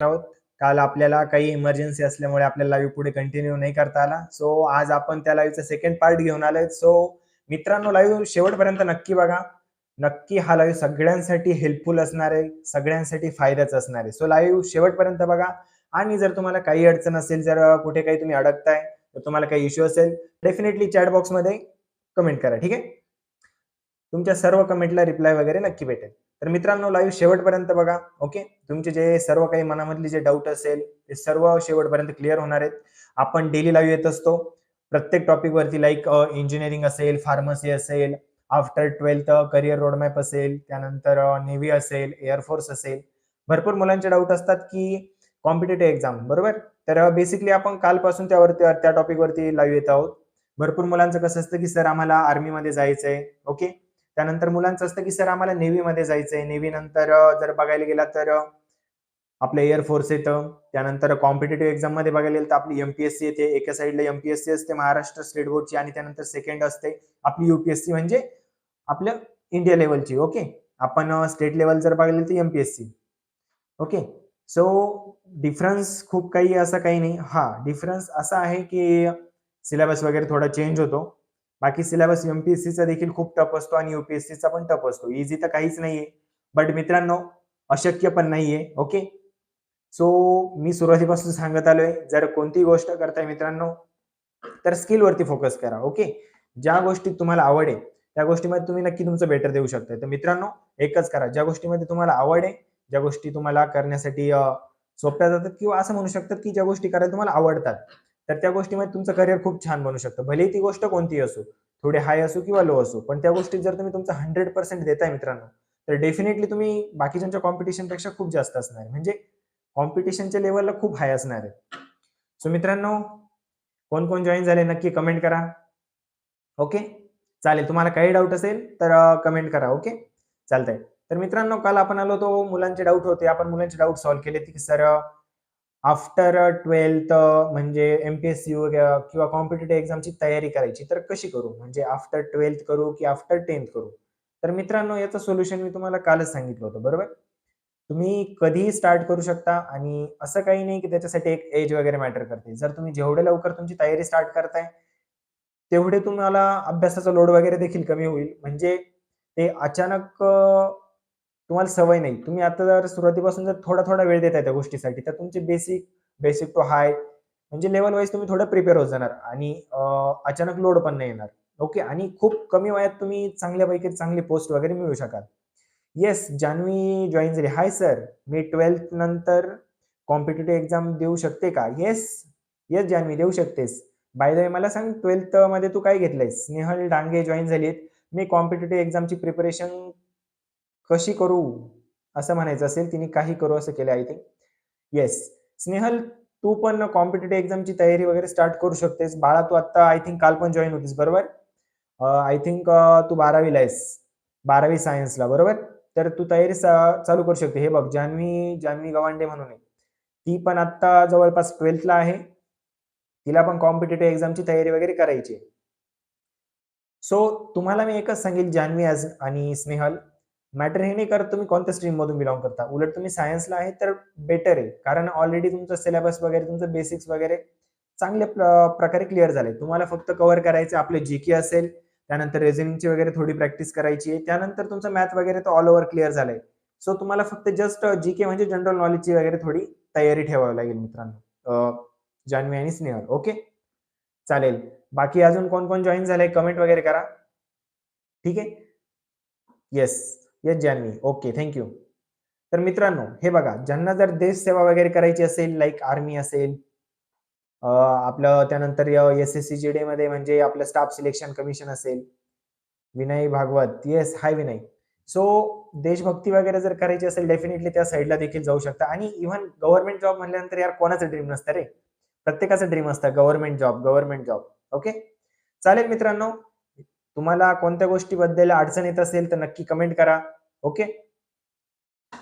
आहोत. काल आपल्याला काही इमर्जन्सी असल्यामुळे आपल्याला लाईव्ह पुढे कंटिन्यू नाही करता आला. सो आज आपण त्या लाईव्हचा सेकंड पार्ट घेऊन आलोय. सो मित्रांनो लाईव्ह शेवटपर्यंत नक्की बघा. नक्की हा लाईव्ह सगळ्यांसाठी हेल्पफुल असणार आहे. सगळ्यांसाठी फायद्याचा असणार आहे. सो लाईव्ह शेवटपर्यंत बघा. आणि जर तुम्हाला काही अडचण असेल जर कुठे काही तुम्ही अडकताय तर तुम्हाला काही इश्यू असेल डेफिनेटली चॅट बॉक्समध्ये कमेंट करा. ठीक आहे? तुमच्या सर्व कमेंटला रिप्लाय वगैरे नक्की भेटेल. तर मित्रांनो लाईव्ह शेवटपर्यंत बघा ओके तुमचे जे सर्व काही मनामधले जे डाऊट असेल ते सर्व शेवटपर्यंत क्लिअर होणार आहेत. आपण डेली लाईव्ह येत असतो. प्रत्येक टॉपिक वरती लाईक इंजिनिअरिंग असेल फार्मसी असेल आफ्टर ट्वेल्थ करिअर रोडमॅप असेल त्यानंतर नेव्ही असेल एअरफोर्स असेल. भरपूर मुलांचे डाऊट असतात की कॉम्पिटेटिव्ह एक्झाम बरोबर? तर बेसिकली आपण कालपासून त्यावरती त्या टॉपिक वरती लाईव्ह येत आहोत. भरपूर मुलांचं कसं असतं की सर आम्हाला आर्मीमध्ये जायचंय. ओके त्यानंतर मुलांचं असतं की सर आम्हाला नेव्ही मध्ये जायचंय. नेव्ही नंतर जर बघायला गेला तर आपलं एअरफोर्स येतं. त्यानंतर कॉम्पिटेटिव्ह एक्झाममध्ये बघायला गेलं तर आपली एमपीएससी येते. एका साईडला एमपीएससी असते महाराष्ट्र स्टेट बोर्डची आणि त्यानंतर सेकंड असते. आपली युपीएससी म्हणजे आपलं इंडिया लेवलची ओके? आपण स्टेट लेवल जर बघायला तर एमपीएससी ओके? सो डिफरन्स खूप काही असं काही नाही. हा डिफरन्स असा आहे की सिलेबस वगैरे थोडा चेंज होतो. बाकी सिलेबस एमपीएससीचा देखील खूप टफ असतो आणि युपीएससीचा पण टफ असतो. इझी तर काहीच नाहीये. बट मित्रांनो अशक्य पण नाहीये. ओके सो मी सुरुवातीपासून सांगत आलोय जर कोणती गोष्ट करताय मित्रांनो तर स्किल वरती फोकस करा. ओके ज्या गोष्टीत तुम्हाला आवड आहे त्या गोष्टीमध्ये तुम्ही नक्की तुमचं बेटर देऊ शकता तर मित्रांनो एकच करा. ज्या गोष्टीमध्ये तुम्हाला आवड आहे ज्या गोष्टी तुम्हाला करण्यासाठी सोप्या जातात किंवा असं म्हणू शकतात की ज्या गोष्टी करायला तुम्हाला आवडतात. तर त्या गोष्टीमध्ये तुमचं करिअर खूप छान बनू शकतं. भलेही ती गोष्ट कोणती असो थोडी हाय असो किंवा लो असो पण त्या गोष्टीत जर तुम्ही तुमचं हंड्रेड पर्सेंट देताय मित्रांनो तर डेफिनेटली तुम्ही बाकीच्यांच्या कॉम्पिटिशनपेक्षा खूप जास्त असणार म्हणजे कॉम्पिटिशनच्या लेवलला खूप हाय असणार आहे. सो मित्रांनो कोण कोण जॉईन झाले नक्की कमेंट करा. ओके चालेल तुम्हाला काही डाऊट असेल तर कमेंट करा. ओके चालतंय. तर मित्रांनो काल आपण आलो तो मुलांचे डाऊट होते. आपण मुलांचे डाऊट सॉल्व्ह केले. की सर आफ्टर ट्वेल्थ uh, म्हणजे एमपीएससी किंवा कॉम्पिटेटिव्ह एक्झामची तयारी करायची तर कशी करू? म्हणजे आफ्टर ट्वेल्थ करू की आफ्टर टेन्थ करू? तर मित्रांनो याचं सोल्युशन मी तुम्हाला कालच सांगितलं होतं बरोबर? तुम्ही कधीही स्टार्ट करू शकता आणि असं काही नाही की त्याच्यासाठी एक एज वगैरे मॅटर करते. जर तुम्ही जेवढे लवकर तुमची तयारी स्टार्ट करताय तेवढे तुम्हाला अभ्यासाचा लोड वगैरे देखील कमी होईल. म्हणजे ते अचानक तुम्हाला सवय नाही. तुम्ही आता जर सुरुवातीपासून जर थोडा थोडा वेळ देताय त्या गोष्टीसाठी तर तुमचे बेसिक बेसिक टू हाय म्हणजे लेवल वाईज तुम्ही थोडं प्रिपेअर होत जाणार आणि अचानक लोड पण नाही येणार. ओके आणि खूप कमी वयात तुम्ही चांगल्यापैकी चांगली पोस्ट वगैरे मिळू शकाल. येस जान्हवी जॉईन झाली. हाय सर मी ट्वेल्थ नंतर कॉम्पिटेटिव्ह एक्झाम देऊ शकते का? येस येस जान्हवी देऊ शकतेस. बाय द वे मला सांग ट्वेल्थमध्ये तू काय घेतलंयस? स्नेहल डांगे जॉईन झालीत. मी कॉम्पिटेटिव्ह एक्झामची प्रिपरेशन कशी करू? असं म्हणायचं असेल तिने काही करू असं केलं आय थिंक येस स्नेहल तू पण कॉम्पिटेटिव्ह एक्झामची तयारी वगैरे स्टार्ट करू शकतेस. बाळा तू आता आय थिंक काल पण जॉईन होतीस बरोबर? आय थिंक तू बारावीला आहेस. बारावी सायन्सला बरोबर? तर तू तयारी चालू करू शकते. हे बघ जान्हवी जान्हवी गवांडे म्हणून आहे. ती पण आता जवळपास ट्वेल्थला आहे. तिला पण कॉम्पिटेटिव्ह एक्झामची तयारी वगैरे करायची सो तुम्हाला मी एकच सांगेल जान्हवी आज आणि स्नेहल. मॅटर हे नाही करत तुम्ही कोणत्या स्ट्रीम मधून बिलॉंग करता. उलट तुम्ही सायन्सला आहे तर बेटर आहे. कारण ऑलरेडी तुमचं सिलेबस वगैरे तुमचं बेसिक्स वगैरे चांगल्या प्रकारे क्लिअर झाले तुम्हाला फक्त कव्हर करायचे आपले जी के असेल त्यानंतर रेझनिंगची वगैरे थोडी प्रॅक्टिस करायची आहे त्यानंतर तुमचं मॅथ वगैरे तर ऑल ओव्हर क्लिअर झालंय. सो तुम्हाला फक्त जस्ट जी के म्हणजे जनरल नॉलेजची वगैरे थोडी तयारी ठेवावी लागेल मित्रांनो. जान्हवी आणि स्नेहल. ओके चालेल. बाकी अजून कोण कोण जॉईन झालंय? कमेंट वगैरे करा. ठीक आहे? Yes yes Janhavi okay thank you तर मित्रांनो हे बघा ज्यांना जर देश सेवा वगैरे करायची असेल लाईक आर्मी असेल आपलं त्यानंतर S S C G D मध्ये म्हणजे आपलं स्टाफ सिलेक्शन कमिशन असेल Vinay Bhagwat yes hi Vinay. So देशभक्ती वगैरे जर करायची असेल डेफिनेटली त्या साईडला देखील जाऊ शकता. आणि इव्हन गव्हर्नमेंट जॉब म्हणल्यानंतर यार कोणाचं ड्रीम नसतं रे? प्रत्येकाचं ड्रीम असतं government job government job okay चालेल मित्रांनो तुम्हाला कोणत्या गोष्टीबद्दल अडचण येत असेल तर नक्की कमेंट करा. ओके?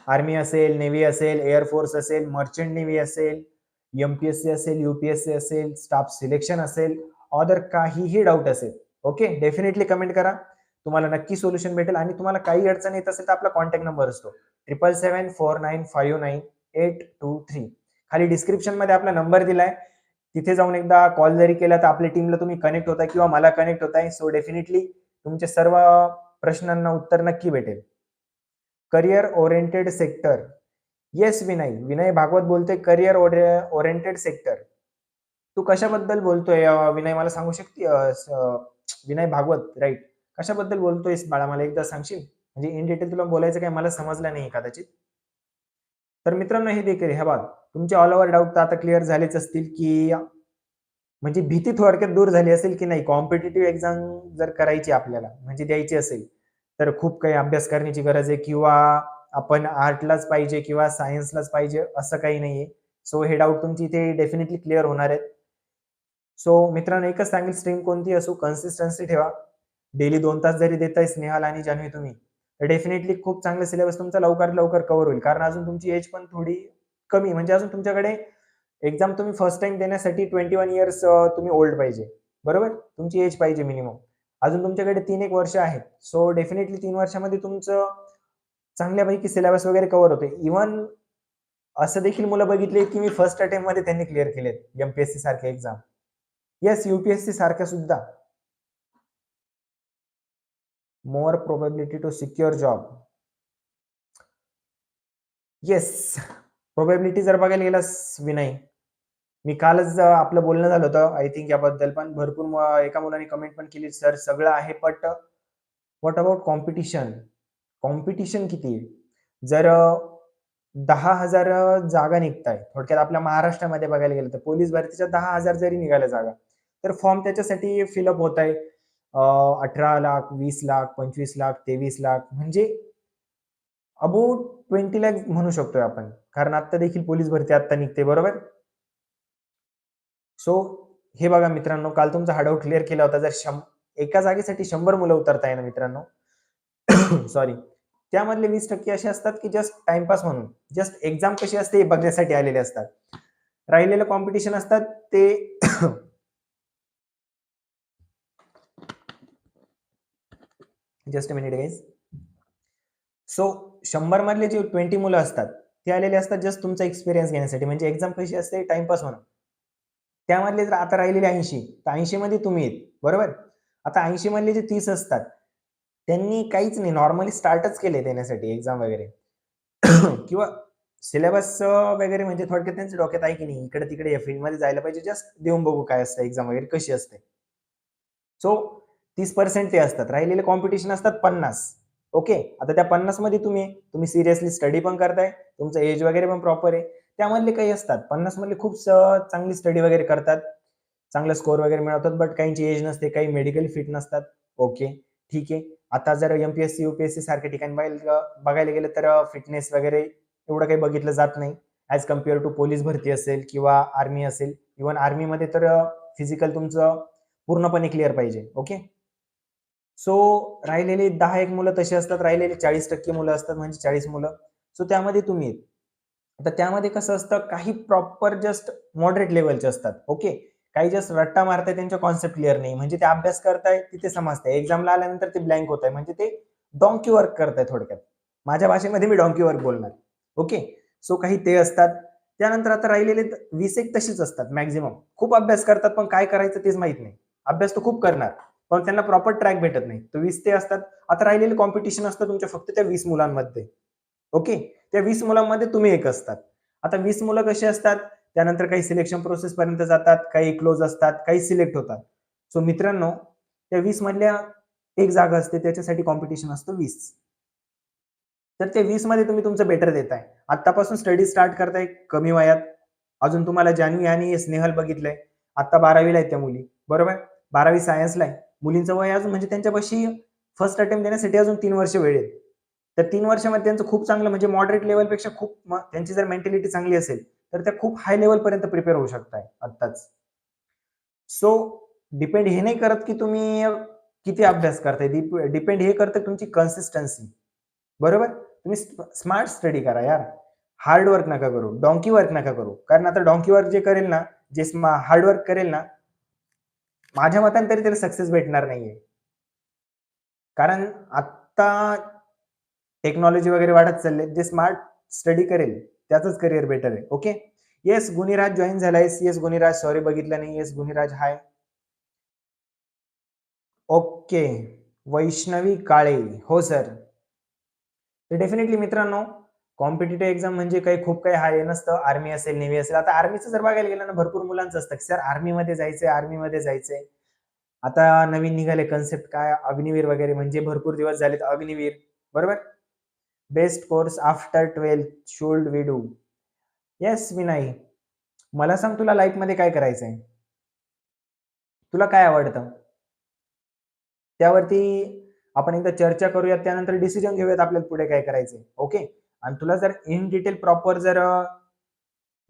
आर्मी असेल नेव्ही असेल एअरफोर्स असेल मर्चंट नेव्ही असेल एमपीएससी असेल युपीएससी असेल स्टाफ सिलेक्शन असेल ऑदर काहीही डाऊट असेल ओके? डेफिनेटली कमेंट करा. तुम्हाला नक्की सोल्युशन भेटेल आणि तुम्हाला काही अडचण येत असेल तर आपला कॉन्टॅक्ट नंबर असतो. Triple seven four nine five nine eight two three खाली डिस्क्रिप्शनमध्ये आपला नंबर दिलाय. तिथे जाऊन एकदा कॉल जरी केला तर आपल्या टीमला तुम्ही कनेक्ट होताय किंवा मला कनेक्ट होताय. सो डेफिनेटली तुमच्या सर्व प्रश्नांना उत्तर नक्की भेटेल. Career oriented sector yes Vinay Vinay Bhagwat बोलतोय करिअर ओरिएंटेड सेक्टर तू कशाबद्दल बोलतोय? विनय मला सांगू शकते? विनय भागवत राईट कशाबद्दल बोलतोयस बाळा? मला एकदा सांगशील? म्हणजे इन डिटेल तुला बोलायचं काय? मला समजलं नाही कदाचित. तर मित्रांनो हे देखील हे बघ. तुमचे ऑल ओव्हर डाऊट तर आता क्लिअर झालेच असतील की म्हणजे भीती थोडक्यात दूर झाली असेल की नाही? कॉम्पिटेटिव्ह एक्झाम जर करायची आपल्याला म्हणजे द्यायची असेल तर खूप काही अभ्यास करण्याची गरज आहे किंवा आपण आर्टलाच पाहिजे किंवा सायन्सलाच पाहिजे असं काही नाहीये. सो हे डाऊट तुमची इथे डेफिनेटली क्लिअर होणार आहेत. सो मित्रांनो एकच सांगेल स्ट्रीम कोणती असो कन्सिस्टन्सी ठेवा. डेली दोन तास जरी देताय स्नेहाल आणि जान्हवी तुम्ही तर डेफिनेटली खूप चांगलं सिलेबस तुमचा लवकर लवकर कव्हर होईल. कारण अजून तुमची एज पण थोडी कमी म्हणजे अजून तुमच्याकडे एक्झाम तुम्ही फर्स्ट टाइम देण्यासाठी ट्वेंटी वन इयर्स तुम्ही ओल्ड पाहिजे. बरोबर? तुमची एज पाहिजे मिनिमम अजून तुमच्याकडे तीन एक वर्ष आहेत. सो डेफिनेटली तीन वर्षामध्ये तुमचं चांगल्यापैकी सिलेबस वगैरे कव्हर होते इव्हन असं देखील मुलं बघितले की मी फर्स्ट अटेम्प्टमध्ये त्यांनी क्लिअर केलेत. एमपीएससी सारखे एक्झाम येस युपीएससी सारख्या सुद्धा. More probability to secure job yes probability जर बघायला गेलास विनय मी कालच आपलं बोलणं झालं होतं आय थिंक याबद्दल पण. भरपूर एका मुलाने कमेंट पण केली सर सगळं आहे but what about competition competition किती आहे? जर दहा हजार जागा निघताय थोडक्यात आपल्या महाराष्ट्रामध्ये बघायला गेलं तर पोलीस भरतीच्या दहा हजार जरी निघाल्या जागा तर फॉर्म त्याच्यासाठी फिलअप होत आहे अठरा लाख वीस लाख पंचवीस लाख तेवीस लाख म्हणजे अबाउट ट्वेंटी लॅक म्हणू शकतोय आपण. कारण आता देखील पोलीस भरती आता निघते बरोबर? सो हे बघा मित्रांनो काल तुमचा हाडव क्लिअर केला होता. जर शं एका जागेसाठी शंभर मुलं उतरताय ना मित्रांनो सॉरी त्यामधले वीस टक्के असे असतात की जस्ट टाइमपास म्हणून. जस्ट एक्झाम कशी असते हे बघण्यासाठी आलेले असतात. राहिलेलं कॉम्पिटिशन असतात ते जस्ट मिनिट गाईज सो शंभर मधले जे ट्वेंटी मुलं असतात ते आलेले असतात जस्ट तुमचा एक्सपिरियन्स घेण्यासाठी. म्हणजे एक्झाम कशी असते? टाइमपास म्हणून. त्यामधले जर आता राहिलेले ऐंशी तर ऐंशी मध्ये तुम्ही येत बरोबर? आता ऐंशी मधले जे तीस असतात त्यांनी काहीच नाही नॉर्मली स्टार्टच केले देण्यासाठी एक्झाम वगैरे. किंवा सिलेबस वगैरे म्हणजे थोडक्यात त्यांच्या डोक्यात आहे की नाही इकडे तिकडे या फील्डमध्ये जायला पाहिजे जस्ट देऊन बघू काय असतं एक्झाम वगैरे कशी असते. सो तीस पर्सेंट ते असतात राहिलेले कॉम्पिटिशन असतात पन्नास. ओके आता त्या पन्नासमध्ये तुम्ही तुम्ही सिरियसली स्टडी पण करताय तुमचं एज वगैरे पण प्रॉपर आहे. त्यामधले काही असतात. पन्नास मधले खूप चांगली स्टडी वगैरे करतात. चांगला स्कोर वगैरे मिळवतात बट काहींची एज नसते काही मेडिकली फिट नसतात. ओके ठीक आहे. आता जर एमपीएससी युपीएससी सारख्या ठिकाणी बघायला बघायला गेलं तर फिटनेस वगैरे एवढं काही बघितलं जात नाही. ॲज कंपेअर टू पोलीस भरती असेल किंवा आर्मी असेल इव्हन आर्मीमध्ये तर फिजिकल तुमचं पूर्णपणे क्लिअर पाहिजे. ओके सो राहिलेले दहा एक मुलं तशी असतात राहिलेले चाळीस टक्के मुलं असतात म्हणजे चाळीस मुलं. सो त्यामध्ये तुम्ही आता त्यामध्ये कसं असतं काही प्रॉपर जस्ट मॉडरेट लेवलचे असतात ओके काही जस्ट रट्टा मारताय त्यांच्या कॉन्सेप्ट क्लिअर नाही. म्हणजे ते अभ्यास करताय तिथे समजताय. एक्झामला आल्यानंतर ते ब्लँक होत आहे म्हणजे ते डॉंकी वर्क करताय थोडक्यात. माझ्या भाषेमध्ये मी डॉंकी वर्क बोलणार ओके सो काही ते असतात. त्यानंतर आता राहिलेले वीस एक तशीच असतात मॅक्झिमम खूप अभ्यास करतात पण काय करायचं तेच माहीत नाही. अभ्यास तर खूप करणार पण त्यांना प्रॉपर ट्रॅक भेटत नाही. तर वीस ते असतात. आता राहिलेले कॉम्पिटिशन असतं तुमच्या फक्त त्या वीस मुलांमध्ये ओके त्या वीस मुलांमध्ये तुम्ही एक असतात. आता वीस मुलं कशी असतात? त्यानंतर काही सिलेक्शन प्रोसेस पर्यंत जातात काही क्लोज असतात काही सिलेक्ट होतात. सो मित्रांनो त्या वीस मधल्या एक जागा असते त्याच्यासाठी कॉम्पिटिशन असतं वीस. तर ते वीसमध्ये तुम्ही तुमचं बेटर देताय. आतापासून स्टडी स्टार्ट करताय कमी वयात. अजून तुम्हाला जान्हवी आणि स्नेहल बघितलंय. आता बारावीला आहेत त्या मुली. बरोबर? बारावी सायन्सला आहे. मुलींचं वय अजून म्हणजे त्यांच्यापाशी फर्स्ट अटेम्प्ट देण्यासाठी अजून तीन वर्ष वेळ आहे. तर तीन वर्षामध्ये त्यांचं खूप चांगलं म्हणजे मॉडरेट लेवलपेक्षा खूप त्यांची जर मेंटॅलिटी चांगली असेल तर त्या खूप हाय लेवल पर्यंत प्रिपेअर होऊ शकताय आत्ताच. सो डिपेंड हे नाही करत की तुम्ही किती अभ्यास करताय. डिपेंड हे करतं तुमची कन्सिस्टन्सी बरोबर? तुम्ही स्मार्ट स्टडी करा यार. हार्ड वर्क नका करू. डॉंकी वर्क नका करू. कारण आता डॉंकी वर्क जे करेल ना जे हार्ड वर्क करेल ना माझ्या मताने तरी त्याला सक्सेस भेटणार नाहीये. कारण आत्ता टेक्नॉलॉजी वगैरे वाढत चालले जे स्मार्ट स्टडी करेल त्याचंच करिअर बेटर आहे. ओके येस गुणीराज जॉईन झालाय येस गुणीराज सॉरी बघितलं नाही. Yes Guniraj hi okay Vaishnavi Kale. हो सर तर डेफिनेटली मित्रांनो कॉम्पिटेटिव्ह एक्झाम म्हणजे काही खूप काही हाय नसतं आर्मी असेल नेव्ही असेल. आता आर्मीचं जर बघायला गेलं ना भरपूर मुलांचं असतं. सर आर्मीमध्ये जायचंय आर्मीमध्ये जायचंय. आता नवीन निघाले कन्सेप्ट काय? अग्निवीर वगैरे म्हणजे भरपूर दिवस झालेत अग्निवीर. बरोबर? Best course after twelfth should we do yes मी नाही मला सांग तुला लाईफमध्ये काय करायचंय? तुला काय आवडतं? त्यावरती आपण एकदा चर्चा करूयात त्यानंतर डिसिजन घेऊयात आपल्याला पुढे काय करायचंय. ओके आणि तुला जर इन डिटेल प्रॉपर जर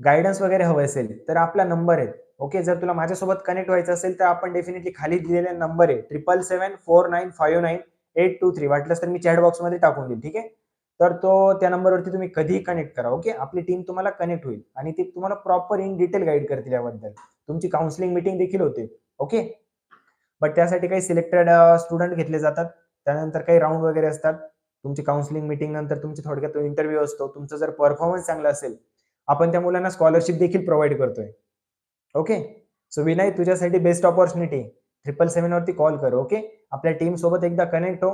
गायडन्स वगैरे हवं असेल तर आपला नंबर आहे. ओके जर तुला माझ्यासोबत कनेक्ट व्हायचं असेल तर आपण डेफिनेटली खाली दिलेले नंबर आहे. Triple seven four nine five nine eight two three वाटलंच तर मी चॅट बॉक्समध्ये टाकून देईल. ठीक आहे? तर तो त्या नंबरवरती तुम्ही कधीही कनेक्ट करा ओके आपली टीम तुम्हाला कनेक्ट होईल आणि ती तुम्हाला प्रॉपर इन डिटेल गाईड करतील याबद्दल. तुमची काउन्सिलिंग मिटिंग देखील होते ओके बट त्यासाठी काही सिलेक्टेड स्टुडंट घेतले जातात. त्यानंतर काही राऊंड वगैरे असतात. तुमची काउन्सिलिंग मिटिंग नंतर तुमची थोडक्यात इंटरव्ह्यू असतो. तुमचं जर परफॉर्मन्स चांगला असेल आपण त्या मुलांना स्कॉलरशिप देखील प्रोव्हाइड करतोय ओके सो विनय तुझ्यासाठी बेस्ट ऑपॉर्च्युनिटी ट्रिपल सेव्हन वरती कॉल कर ओके आपल्या टीम सोबत एकदा कनेक्ट हो.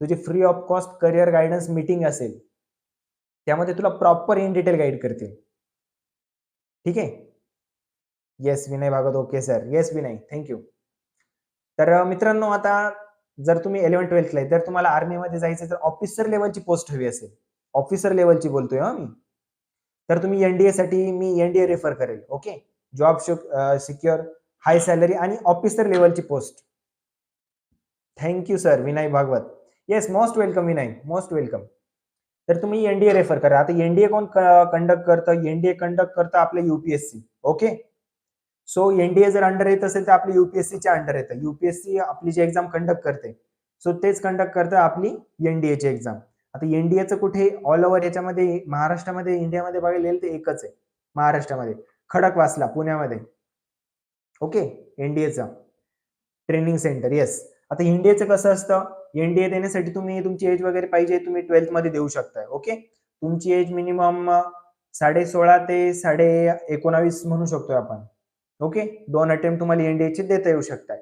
तुझी free of cost career guidance meeting असेल त्यामध्ये तुला प्रॉपर इन डिटेल गाईड करतील. ठीक आहे? Yes Vinay Bhagwat okay sir yes Vinay thank you तर मित्रांनो आता जर तुम्ही इलेव्हन ट्वेल्थला आहे जर तुम्हाला आर्मीमध्ये जायचं तर ऑफिसर लेवलची पोस्ट हवी असेल. ऑफिसर लेवलची बोलतोय हा मी. तर तुम्ही एनडीए साठी मी एनडीए रेफर करेल. Okay job secure high salary आणि officer लेवलची post thank you sir Vinay Bhagwat. Yes most welcome Vinay most welcome तर तुम्ही एनडीए रेफर करा. आता एनडीए कोण कंडक्ट करतं? एनडीए कंडक्ट करतं आपलं युपीएससी ओके सो एनडीए जर अंडर येत असेल तर आपली युपीएससीच्या अंडर येतं. युपीएससी आपली जी एक्झाम कंडक्ट करते. सो तेच कंडक्ट करतं आपली एनडीएची एक्झाम आता एनडीएचं कुठे ऑल ओव्हर याच्यामध्ये महाराष्ट्रामध्ये इंडियामध्ये बघायला गेलं तर एकच आहे. महाराष्ट्रामध्ये. खडकवासला पुण्यामध्ये. ओके एनडीएचं ट्रेनिंग सेंटर येस आता एनडीएचं कसं असतं? एनडीए देण्यासाठी तुम्ही तुमची एज वगैरे पाहिजे तुम्ही ट्वेल्थमध्ये देऊ शकताय ओके तुमची एज मिनिमम साडे सोळा ते साडे एकोणावीस म्हणू शकतोय आपण ओके दोन अटेम्प्ट तुम्हाला एनडीएचे देता येऊ शकताय.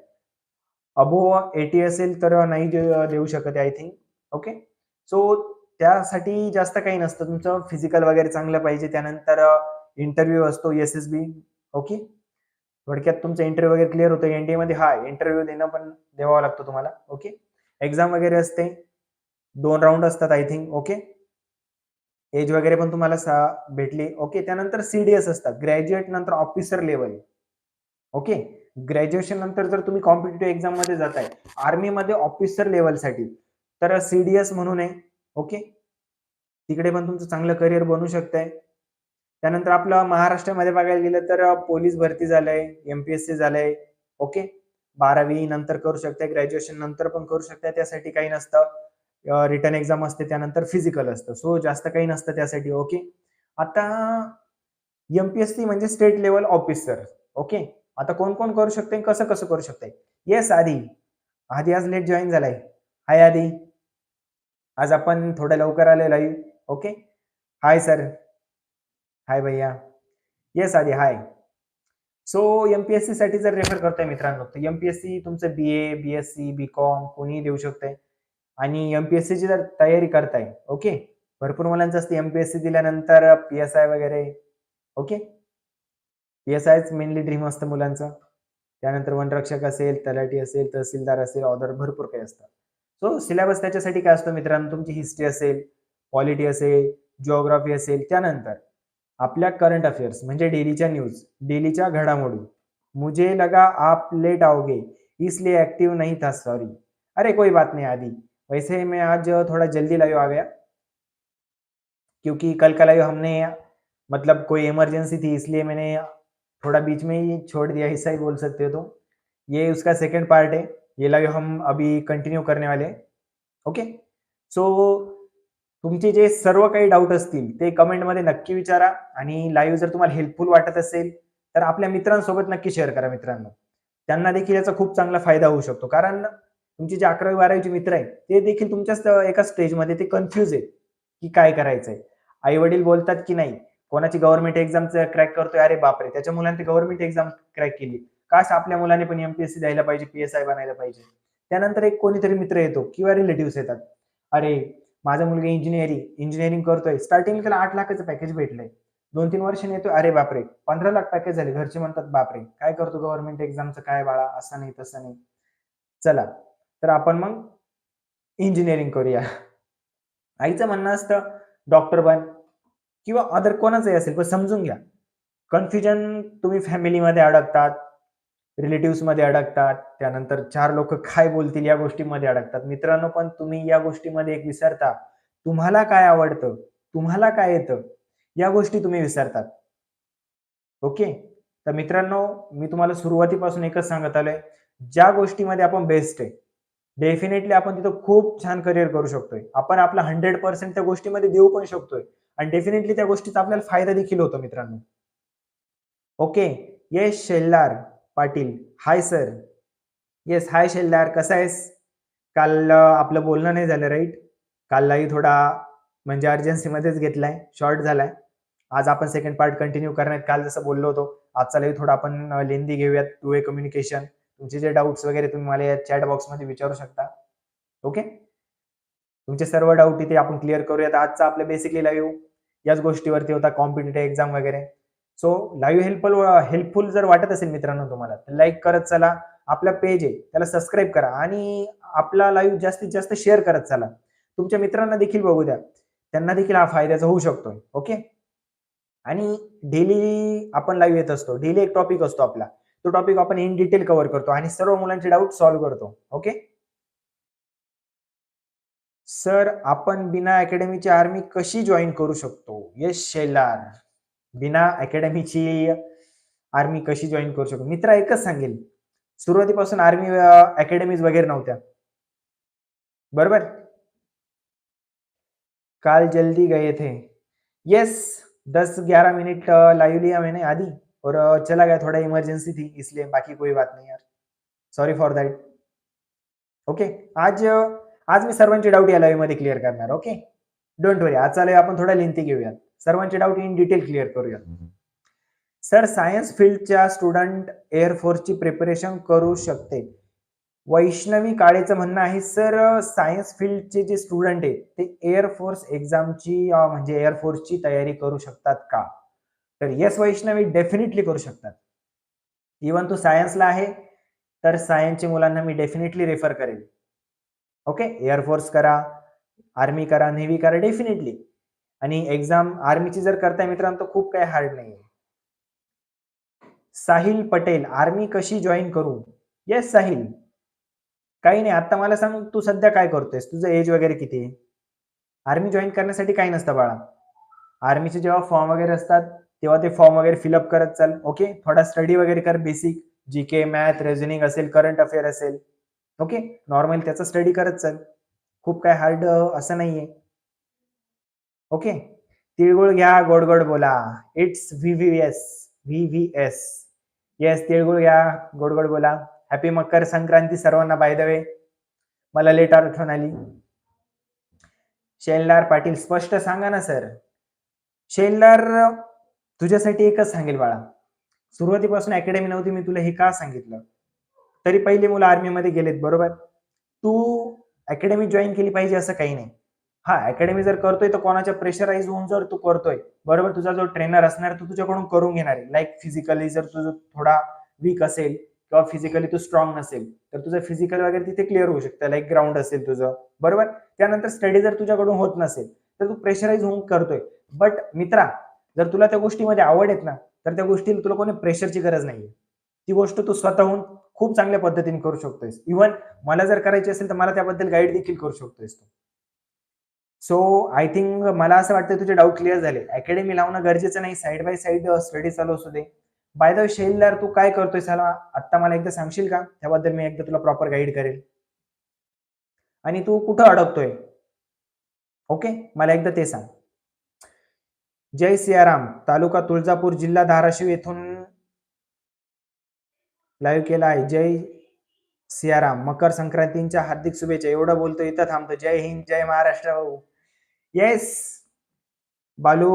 अबो एटी असेल तर नाही देऊ शकत आय थिंक ओके सो त्यासाठी जास्त काही नसतं तुमचं फिजिकल वगैरे चांगलं पाहिजे त्यानंतर इंटरव्ह्यू असतो एस एस बी ओके थोडक्यात तुमचं इंटरव्ह्यू वगैरे क्लिअर होतो एनडीए मध्ये हा इंटरव्ह्यू देणं पण द्यावा लागतो तुम्हाला ओके एक्झाम वगैरे असते. दोन राऊंड असतात आय थिंक ओके एज वगैरे पण तुम्हाला सा भेटली ओके त्यानंतर सीडीएस असतात. ग्रॅज्युएट नंतर ऑफिसर लेवल ओके ग्रॅज्युएशन नंतर जर तुम्ही कॉम्पिटेटिव्ह एक्झाममध्ये जाताय आर्मीमध्ये ऑफिसर लेवलसाठी तर सीडीएस म्हणून आहे ओके तिकडे पण तुमचं चांगलं करिअर बनू शकतंय. त्यानंतर आपलं महाराष्ट्रामध्ये बघायला गेलं तर पोलीस भरती झालंय एमपीएससी झालंय ओके बारावी नंतर करू शकते ग्रॅज्युएशन नंतर पण करू शकते त्यासाठी काही नसतं. रिटर्न एक्झाम असते त्यानंतर फिजिकल असतं. सो जास्त काही नसतं त्यासाठी ओके आता एमपीएससी म्हणजे स्टेट लेवल ऑफिसर ओके आता कोण कोण करू शकते कसं कसं करू शकते येस आधी. आधी आज लेट जॉईन झालाय. हाय आधी. आज आपण थोडं लवकर आले live okay hi sir hi भैया. येस आधी. हाय सो एमपीएससी साठी जर रेफर करताय मित्रांनो तर एमपीएससी तुमचं B A B S C B com कोणीही देऊ शकतंय. आणि एमपीएससी ची जर तयारी करताय ओके भरपूर मुलांचं असते एमपीएससी दिल्यानंतर पी एस आय वगैरे ओके पी एस आयच मेनली ड्रीम असतं मुलांचं. त्यानंतर वनरक्षक असेल तलाठी असेल तहसीलदार असेल ऑर्डर भरपूर काही असतं. सो सिलेबस त्याच्यासाठी काय असतो मित्रांनो? तुमची हिस्ट्री असेल पॉलिटी असेल जिओग्राफी असेल त्यानंतर आपल्या करंट अफेअर्स म्हणजे डेलीच्या न्यूज़ डेलीच्या घडामोडी. मुझे लगा आप लेट आओगे, इसलिए एक्टिव नहीं था सॉरी अरे, कोई बात नहीं, आदि. वैसे मैं आज थोड़ा जल्दी लाइव आ गया, क्योंकि कल का लाइव हमने मतलब कोई इमरजेंसी थी, इसलिए मैंने थोड़ा बीच में ही छोड़ दिया, ऐसा ही बोल सकते हो तो ये उसका सेकंड पार्ट है, ये लाइव हम अभी कंटिन्यू करने वाले ओके सो तुमचे जे सर्व काही डाऊट असतील ते कमेंटमध्ये नक्की विचारा. आणि लाईव्ह जर तुम्हाला हेल्पफुल वाटत असेल तर आपल्या मित्रांसोबत नक्की शेअर करा मित्रांनो. त्यांना देखील याचा खूप चांगला फायदा होऊ शकतो. कारण तुमचे जे अकरावी बारावीचे मित्र आहेत ते देखील तुमच्याच एका स्टेजमध्ये ते कन्फ्यूज आहेत की काय करायचंय. आई वडील बोलतात की नाही कोणाची गव्हर्नमेंट एक्झाम क्रॅक करतोय अरे बापरे! त्याच्या मुलांनी गव्हर्नमेंट एक्झाम क्रॅक केली. काश आपल्या मुलाने पण एमपीएससी द्यायला पाहिजे पीएसआय बनायला पाहिजे. त्यानंतर एक कोणीतरी मित्र येतो किंवा रिलेटिव्ह येतात. अरे माझा मुलगा इंजिनिअरिंग इंजिनिअरिंग करतोय. स्टार्टिंग त्याला आठ लाखाचं पॅकेज भेटलंय. दोन तीन वर्षांनी येतोय. अरे बापरे! पंधरा लाख पॅकेज झाले. घरचे म्हणतात बापरे! काय करतो गव्हर्नमेंट एक्झामचं काय बाळा? असं नाही तसं नाही. चला. तर आपण मग इंजिनिअरिंग करूया. आईचं म्हणणं असतं डॉक्टर बन किंवा अदर कोणाचंही असेल पण समजून घ्या. कन्फ्युजन तुम्ही फॅमिलीमध्ये अडकतात. रिलेटिव्हमध्ये अडकतात त्यानंतर चार लोक काय बोलतील या गोष्टीमध्ये अडकतात. मित्रांनो पण तुम्ही या गोष्टीमध्ये एक विसरता. तुम्हाला काय आवडतं? तुम्हाला काय येतं? या गोष्टी तुम्ही विसरतात. ओके? तर मित्रांनो मी तुम्हाला सुरुवातीपासून एकच सांगत आलोय. ज्या गोष्टीमध्ये आपण बेस्ट आहे डेफिनेटली आपण तिथं खूप छान करिअर करू शकतोय. आपण आपला हंड्रेड पर्सेंट त्या गोष्टीमध्ये देऊ पण शकतोय. आणि डेफिनेटली त्या गोष्टीचा आपल्याला फायदा देखील होतो मित्रांनो. Okay? Yes Shellar Patil. Hi sir. Yes hi Sheldar. कसा आहेस? काल आपलं बोलणं नाही झालं राईट काललाही थोडा म्हणजे अर्जन्सीमध्येच घेतलाय. शॉर्ट झालाय. आज आपण सेकंड पार्ट कंटिन्यू करण्यात काल जसं बोललो होतो आजचालाही थोडा आपण लेंदी घेऊयात टू वे कम्युनिकेशन तुमचे जे डाऊट्स वगैरे तुम्ही मला या चॅट बॉक्समध्ये विचारू शकता. ओके तुमचे सर्व डाऊट इथे आपण क्लिअर करूयात. आजचा आपलं बेसिकली लाईव्ह याच गोष्टीवरती होता कॉम्पिटेटिव्ह एक्झाम वगैरे. सो लाईव्ह हेल्पफुल हेल्पफुल जर वाटत असेल मित्रांनो तुम्हाला तर लाईक करत चला. आपला पेज आहे त्याला सबस्क्राईब करा. आणि आपला लाईव्ह जास्तीत जास्त शेअर करत चला. तुमच्या मित्रांना देखील बघू द्या. त्यांना देखील हा फायद्याचा होऊ शकतो ओके आणि डेली आपण लाईव्ह येत असतो. डेली एक टॉपिक असतो आपला. तो टॉपिक आपण इन डिटेल कव्हर करतो आणि सर्व मुलांचे डाऊट सॉल्व्ह करतो. ओके सर आपण बिना अकॅडमीची आर्मी कशी जॉईन करू शकतो? यश शेलार बिना अकॅडमीची आर्मी कशी जॉईन करू शकतो मित्र एकच सांगेल. सुरुवातीपासून आर्मी अकॅडमीज वगैरे नव्हत्या. बरोबर? काल जल्दी गए थे. यस दस ग्यारह मिनट लाइव लिया मैंने आधी. और चला गया थोड़ा इमरजेंसी थी इसलिए बाकी कोई बात नहीं यार. सॉरी फॉर दॅट ओके आज आज मी सर्वांचे डाऊट या लाईव्हमध्ये क्लिअर करणार ओके डोंट वरी आज चालेल आपण थोडा लेंथी घेऊयात. सर्वांचे डाऊट इन डिटेल क्लिअर करूयात सर सायन्स फील्डच्या स्टुडंट एअरफोर्सची प्रिपरेशन करू शकते. वैष्णवी काळेचं म्हणणं आहे सर सायन्स फील्डचे जे स्टुडंट आहेत ते एअरफोर्स एक्झामची म्हणजे एअरफोर्सची तयारी करू शकतात का? तर येस वैष्णवी डेफिनेटली करू शकतात. इवन तू सायन्सला आहे तर सायन्सच्या मुलांना मी डेफिनेटली रेफर करेल ओके एअरफोर्स करा आर्मी करा नेव्ही करा डेफिनेटली आणि एक्झाम आर्मीची जर करताय मित्रांनो तर खूप काही हार्ड नाही साहिल पटेल आर्मी कशी जॉईन करू? येस साहिल. काही नाही आता मला सांग तू सध्या काय करतोयस? तुझं एज वगैरे किती आहे? आर्मी जॉईन करण्यासाठी काही नसतं बाळा. आर्मीचे जेव्हा फॉर्म वगैरे असतात तेव्हा ते फॉर्म वगैरे फिलअप करत चाल ओके थोडा स्टडी वगैरे कर बेसिक जी के मॅथ रेझनिंग असेल करंट अफेअर असेल ओके नॉर्मल त्याचा स्टडी करत चाल. खूप काय हार्ड असं नाहीये. ओके? तिळगुळ घ्या गोड गोड बोला. It's V V S V V S yes तिळगुळ घ्या गोड गोड बोला. हॅपी मकर संक्रांती सर्वांना बाय द वे मला लेट आठवण आली. शेलदार पाटील स्पष्ट सांगा ना सर शेलदार तुझ्यासाठी एकच सांगेल बाळा. सुरुवातीपासून अकॅडमी नव्हती मी तुला हे का सांगितलं? तरी पहिले मुलं आर्मीमध्ये गेलेत बरोबर? तू अकॅडमी जॉईन केली पाहिजे असं काही नाही. हा अकॅडमी जर करतोय तर कोणाच्या प्रेशराईज होऊन जर तू करतोय बरोबर? तुझा जो ट्रेनर असणार तो तुझ्याकडून करून घेणार आहे. लाईक फिजिकली जर तुझं थोडा वीक असेल किंवा फिजिकली तू स्ट्रॉंग नसेल तर तुझं फिजिकल वगैरे तिथे क्लिअर होऊ शकतं. लाईक ग्राउंड असेल तुझं बरोबर? त्यानंतर स्टडी जर तुझ्याकडून होत नसेल तर तू प्रेशराईज होऊन करतोय. बट मित्रा जर तुला त्या गोष्टीमध्ये आवड आहेत ना तर त्या गोष्टीला तुला कोणी प्रेशरची गरज नाहीये. ती गोष्ट तू स्वतःहून खूप चांगल्या पद्धतीने करू शकतोयस. इव्हन मला जर करायची असेल तर मला त्याबद्दल गाईड देखील करू शकतोयस तू. सो आय थिंक मला असं वाटतं तुझे डाऊट क्लिअर झाले. अकॅडमी लावणं गरजेचं नाही. साईड बाय साईड स्टडी चालू असू दे. बाय द शेलदार तू काय करतोय? साला आत्ता मला एकदा सांगशील का? त्याबद्दल मी एकदा तुला प्रॉपर गाईड करेल. आणि तू कुठं अडकतोय? ओके मला एकदा ते सांग. जय सियाराम. तालुका तुळजापूर जिल्हा धाराशिव येथून लाईव्ह केला आहे. जय सियाराम. मकर संक्रांतीच्या हार्दिक शुभेच्छा. एवढं बोलतो इथं थांबतो. जय हिंद जय Maharashtra. Yes Balu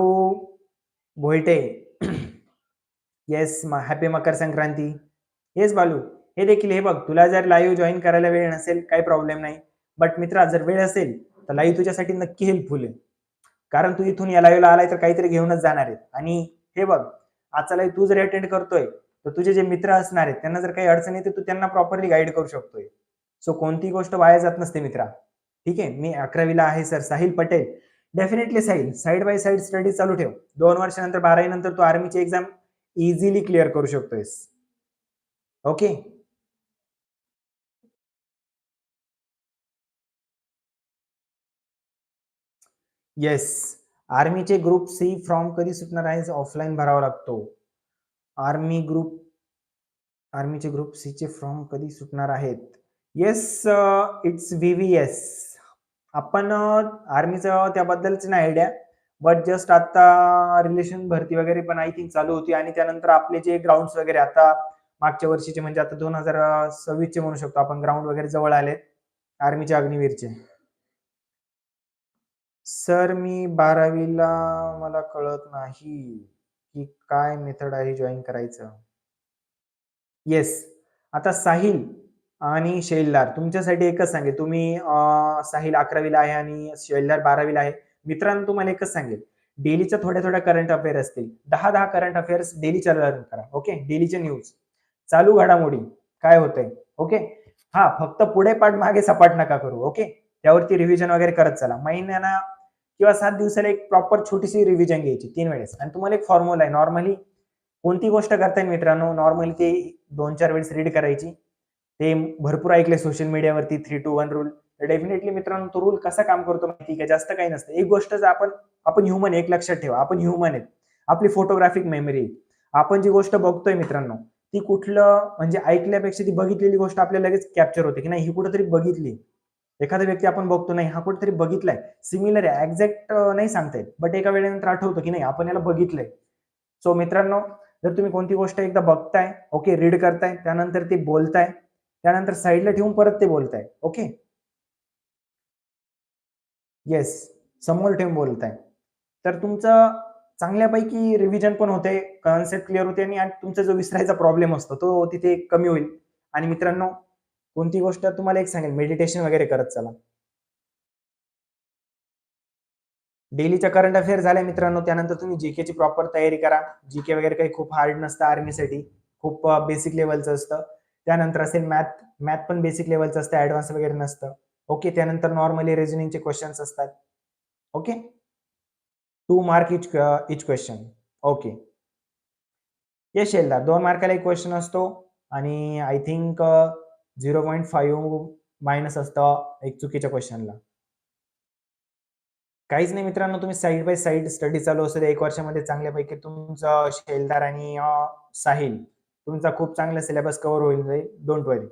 Bhoyte yes happy Makar Sankranti yes Balu हे देखील हे बघ तुला जर लाईव्ह जॉईन करायला वेळ नसेल काही प्रॉब्लेम नाही. बट मित्रा जर वेळ असेल तर लाईव्ह तुझ्यासाठी नक्की हेल्पफुल आहे. कारण तू इथून या लाईव्हला आलाय तर काहीतरी घेऊनच जाणार आहे आणि हे बघ आजचा लाईव्ह तू जर अटेंड करतोय तर तुझे जे मित्र असणार आहेत त्यांना जर काही अडचण येते तू त्यांना प्रॉपरली गाईड करू शकतोय. सो कोणती गोष्ट वाया जात नसते मित्रा. ठीक आहे? मी अकरावीला आहे sir Sahil Patel. Definitely Sahil side by side study चालू ठेव. दोन वर्षानंतर बारावी नंतर तू आर्मीची एक्झाम इझिली क्लिअर करू शकतोयस. ओके येस आर्मीचे ग्रुप सी फॉर्म कधी सुटणार आहे? ऑफलाईन भरावा लागतो. आर्मी ग्रुप आर्मीचे ग्रुप सी चे फॉर्म कधी सुटणार आहेत? Yes it's V V S आपण आर्मीचं त्याबद्दलच नाही आयडिया बट जस्ट आता रिलेशन भरती वगैरे पण आय थिंक चालू होती. आणि त्यानंतर आपले जे ग्राउंड वगैरे आता मागच्या वर्षीचे म्हणजे आता दोन हजार सव्वीसचे म्हणू शकतो आपण. ग्राउंड वगैरे जवळ आले आर्मीचे अग्निवीरचे. सर मी बारावीला मला कळत नाही की काय मेथड आहे जॉईन करायचं. येस आता साहिल आणि शैलदार. तुमच्यासाठी एकच सांगेल. तुम्ही साहिल अकरावीला आहे आणि शैलदार बारावीला आहे. मित्रांनो तुम्हाला एकच सांगेल. डेलीच्या थोड्या थोड्या करंट अफेअर असतील. दहा दहा करंट अफेअर्स डेलीच्या लर्न करा. ओके डेलीचे न्यूज चालू घडामोडी. काय होतंय? ओके हा फक्त पुढे पाठ मागे सपाट नका करू. ओके त्यावरती रिव्हिजन वगैरे करत चला. महिन्याना किंवा सात दिवसाला एक प्रॉपर छोटीशी रिव्हिजन घ्यायची. तीन वेळेस. आणि तुम्हाला एक फॉर्म्युला आहे. नॉर्मली कोणती गोष्ट करताय मित्रांनो? नॉर्मली ते दोन चार वेळेस रीड करायची. ते भरपूर ऐकले सोशल मीडियावरती थ्री टू वन रूल तर डेफिनेटली मित्रांनो तो रूल कसा काम करतो माहिती का? जास्त काही नसतं. एक गोष्ट जर आपण आपण ह्युमन एक लक्षात ठेवा. आपण ह्युमन आहेत. आपली फोटोग्राफिक मेमरी आपण जी गोष्ट बघतोय मित्रांनो ती कुठलं म्हणजे ऐकल्यापेक्षा ती बघितलेली गोष्ट आपल्याला लगेच कॅप्चर होते की नाही ही कुठेतरी बघितली. एखादा व्यक्ती आपण बघतो नाही हा कुठेतरी बघितलाय. सिमिलर आहे एक्झॅक्ट नाही सांगताय बट एका वेळेनंतर आठवतो की नाही आपण याला बघितलंय. सो मित्रांनो जर तुम्ही कोणती गोष्ट एकदा बघताय ओके रीड करताय त्यानंतर ती बोलताय त्यानंतर साईडला ठेवून परत ते बोलताय. ओके येस समोर ठेवून बोलताय. तर तुमचं चांगल्यापैकी रिव्हिजन पण होते कॉन्सेप्ट क्लिअर होते आणि तुमचा जो विसरायचा प्रॉब्लेम असतो तो तिथे कमी होईल. आणि मित्रांनो कोणती गोष्ट तुम्हाला एक सांगेल? मेडिटेशन वगैरे करत चला. डेलीच्या करंट अफेअर झाल्या मित्रांनो त्यानंतर तुम्ही जीकेची प्रॉपर तयारी करा. जीके वगैरे काही खूप हार्ड नसतं आर्मीसाठी खूप बेसिक लेवलचं असतं. त्यानंतर असेल मॅथ मॅथ पण बेसिक लेवलचं असतं ऍडव्हान्स वगैरे नसतं. ओके त्यानंतर नॉर्मली रिझनिंगचे क्वेश्चन्स असतात. Okay two mark each each question okay yes Sheldar दोन मार्काला एक क्वेश्चन असतो आणि I think zero point five minus असतं एक चुकीच्या क्वेश्चनला काहीच नाही मित्रांनो तुम्ही साईड बाय साईड स्टडी चालू असते एक वर्षामध्ये चांगल्यापैकी तुमचं शेलदार आणि uh, साहिल. तुमचा खूप चांगला सिलेबस कव्हर होईल जाईल डोंट वरी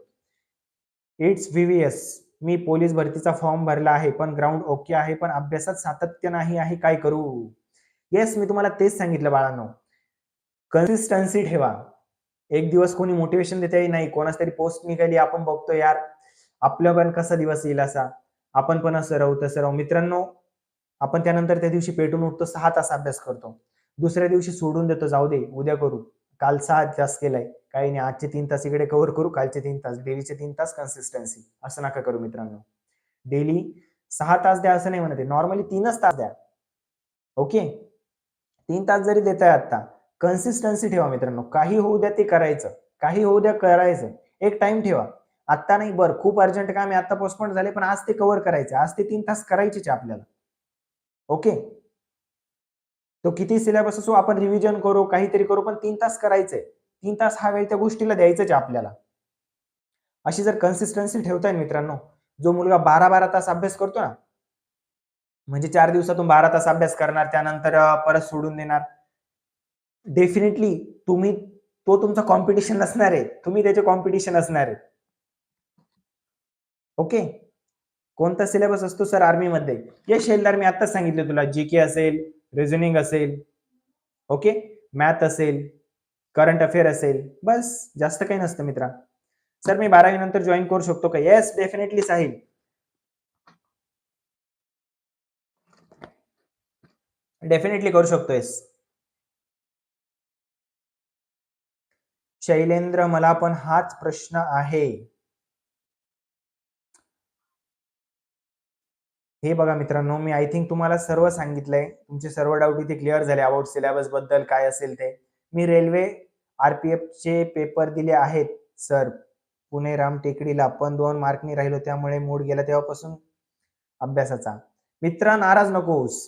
इट्स व्हीव्हीएस मी पोलीस भरतीचा फॉर्म भरला आहे पण ग्राउंड ओके आहे पण अभ्यासात सातत्य नाही आहे काय करू? येस मी तुम्हाला तेच सांगितलं बाळांनो. कन्सिस्टन्सी ठेवा. एक दिवस कोणी मोटिवेशन देते नाही कोणाच तरी पोस्ट निघाली आपण बघतो यार आपलं पण कसा दिवस येईल असा? आपण पण असं राहू तसं राहू. मित्रांनो आपण त्यानंतर त्या दिवशी पेटून उठतो सहा तास अभ्यास करतो. दुसऱ्या दिवशी सोडून देतो जाऊ दे उद्या करू. काल सहा तास केलाय. काही नाही आजचे तीन तास इकडे कव्हर करू कालचे तीन तास. डेलीचे तीन तास कन्सिस्टन्सी असं नका करू मित्रांनो. डेली सहा तास द्या असं नाही म्हणते नॉर्मली तीनच तास द्या. ओके तीन तास जरी देताय आता कन्सिस्टन्सी ठेवा मित्रांनो. काही होऊ द्या ते करायचं. काही होऊ द्या करायचं. एक टाइम ठेवा. आत्ता नाही बरं खूप अर्जंट काम आहे. आता पोस्टपोन झाले पण आज ते कव्हर करायचे. आज ते तीन तास करायचेच आपल्याला. ओके तो किती सिलेबस असो आपण रिव्हिजन करू काहीतरी करू पण तीन तास करायचंय. तीन तास हा वेळ त्या गोष्टीला द्यायचंच आपल्याला. अशी जर कन्सिस्टन्सी ठेवताय मित्रांनो जो मुलगा बारा बारा तास अभ्यास करतो ना म्हणजे चार दिवसातून बारा तास अभ्यास करणार त्यानंतर परत सोडून देणार. डेफिनेटली तुम्ही तो तुमचा कॉम्पिटिशन असणार आहे. तुम्ही त्याचे कॉम्पिटिशन असणार आहे. ओके कोणता सिलेबस असतो सर आर्मीमध्ये यश शेलदार मी आत्ताच सांगितलं तुला. जी के असेल रिझनिंग असेल ओके मॅथ असेल करंट अफेअर असेल बस जास्त काही नसतं मित्रा. सर मी बारावी नंतर जॉईन करू शकतो का? Yes definitely Sahil. डेफिनेटली करू शकतो येस शैलेंद्र मला पण हाच प्रश्न आहे. हे बघा मित्रांनो मी आय थिंक तुम्हाला सर्व सांगितलंय. तुमचे सर्व डाऊट इथे क्लिअर झाले अबाउट सिलेबसबद्दल काय असेल ते. मी रेल्वे आरपीएफ चे पेपर दिले आहेत सर पुणे राम टेकडीला पण दोन मार्कनी राहिलो त्यामुळे मूड गेला तेव्हापासून अभ्यासाचा. मित्रा नाराज नकोस.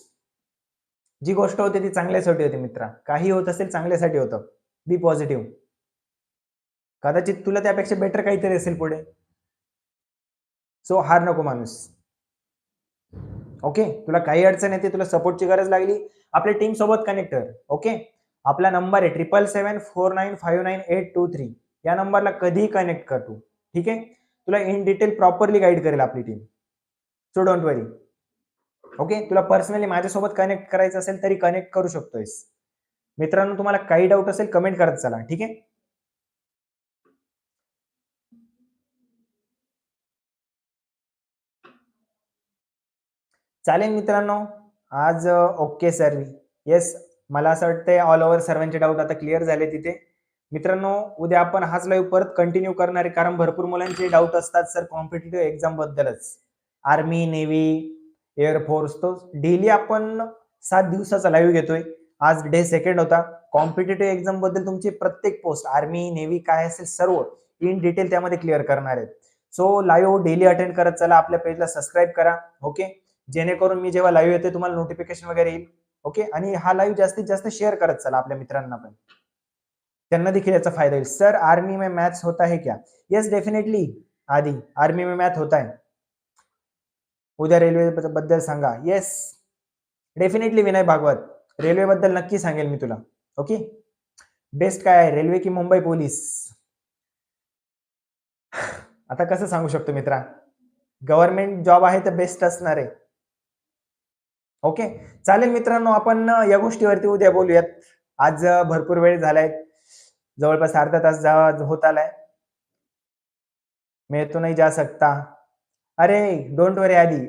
जी गोष्ट होती ती चांगल्यासाठी होती मित्रा. काही होत असेल चांगल्यासाठी होतं. बी पॉझिटिव्ह कदाचित तुला त्यापेक्षा बेटर काहीतरी असेल पुढे. सो हार नको माणूस. ओके तुला काही अडचण येते तुला सपोर्टची गरज लागली आपल्या टीम सोबत कनेक्ट कर. ओके आपला नंबर आहे triple seven four nine five nine eight two three या नंबरला कधीही कनेक्ट कर तू. ठीक आहे? तुला इन डिटेल प्रॉपरली गाईड करेल आपली team so don't worry okay तुला पर्सनली माझ्यासोबत कनेक्ट करायचं असेल तरी कनेक्ट करू शकतोयस. मित्रांनो तुम्हाला काही डाऊट असेल कमेंट करत चला. ठीक आहे? चालेल मित्रांनो. आज ओके सर. येस मला असं वाटतंय ऑल ओव्हर सर्वांचे डाऊट आता क्लिअर झाले तिथे. मित्रांनो उद्या आपण हाच लाईव्ह परत कंटिन्यू करणार आहे. कारण भरपूर मुलांचे डाऊट असतात सर कॉम्पिटेटिव्ह एक्झाम बद्दलच. आर्मी नेव्ही एअरफोर्स तो डेली आपण सात दिवसाचा लाईव्ह घेतोय. आज डे सेकंड होता. कॉम्पिटेटिव्ह एक्झामबद्दल तुमची प्रत्येक पोस्ट आर्मी नेव्ही काय असेल सर्व इन डिटेल त्यामध्ये क्लिअर करणार आहेत. सो लाईव्ह डेली अटेंड करत चला. आपल्या पेजला सबस्क्राईब करा. ओके जेणेकरून मी जेव्हा लाईव्ह येते तुम्हाला नोटिफिकेशन वगैरे येईल. ओके आणि हा लाईव्ह जास्तीत जास्त शेअर करत चला आपल्या मित्रांना पण. त्यांना देखील याचा फायदा होईल. सर आर्मी में मॅथ्स होता है क्या? येस डेफिनेटली आधी आर्मी में मॅथ होत आहे उद्या रेल्वे बद्दल सांगा. Yes definitely Vinay Bhagwat. Railway बद्दल नक्की सांगेल मी तुला. ओके बेस्ट काय आहे? रेल्वे की मुंबई पोलीस? आता कसं सांगू शकतो मित्रा? गव्हर्नमेंट जॉब आहे तर बेस्ट असणार आहे. ओके? चालेल मित्रांनो आपण या गोष्टीवरती उद्या बोलूयात. आज भरपूर वेळ झालाय. जवळपास अर्धा तास जा होत आलाय. मी तो नाही जा सकता. अरे डोंट वरी आधी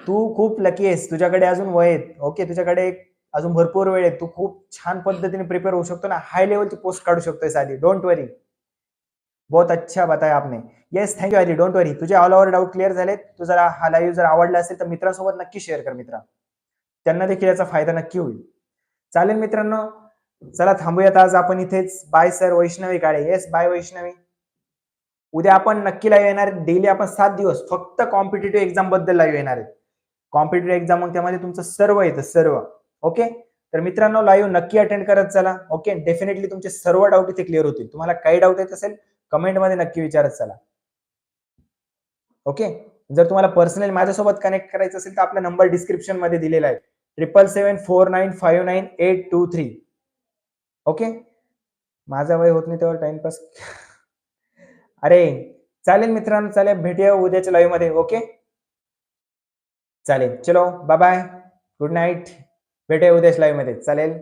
तू खूप लकी आहेस. तुझ्याकडे अजून वय आहेत. ओके तुझ्याकडे अजून भरपूर वेळ आहे तू खूप छान पद्धतीने प्रिपेअर होऊ शकतो ना. हाय लेवलची पोस्ट काढू शकतोय आधी डोंट वरी बहुत अच्छा बताया आपने. येस थँक्यू आधी डोंट वरी तुझे ऑल ओव्हर डाऊट क्लिअर झाले तुझा हा लाईव्ह जर आवडला असेल तर मित्रांसोबत नक्की शेअर कर मित्रा. त्यांना देखील याचा फायदा नक्की होईल. चालेल मित्रांनो चला थांबूयात आज आपण इथेच. Bye sir Vaishnavi Kale. Yes bye Vaishnavi. उद्या आपण नक्की लाईव्ह येणार डेली आपण सात दिवस फक्त कॉम्पिटेटिव्ह एक्झामबद्दल लाईव्ह येणार आहेत कॉम्पिटेटिव्ह एक्झाम मग त्यामध्ये तुमचं सर्व येतं सर्व. ओके तर मित्रांनो लाईव्ह नक्की अटेंड करत चला. ओके डेफिनेटली तुमचे सर्व डाऊट इथे क्लिअर होतील. तुम्हाला काही डाऊट येत असेल कमेंटमध्ये नक्की विचारत चला. ओके जर तुम्हाला पर्सनल माझ्यासोबत कनेक्ट करायचं असेल तर आपला नंबर डिस्क्रिप्शनमध्ये दिलेला आहे. Triple seven four nine five nine eight two three okay माझा वय होत नाही तेव्हा टाइमपास अरे चालेल मित्रांनो चालेल. भेटूया उद्याच्या लाईव्हमध्ये. ओके चालेल. चलो बाय बाय गुड नाईट भेटूया उद्याच्या लाईव्हमध्ये. चालेल?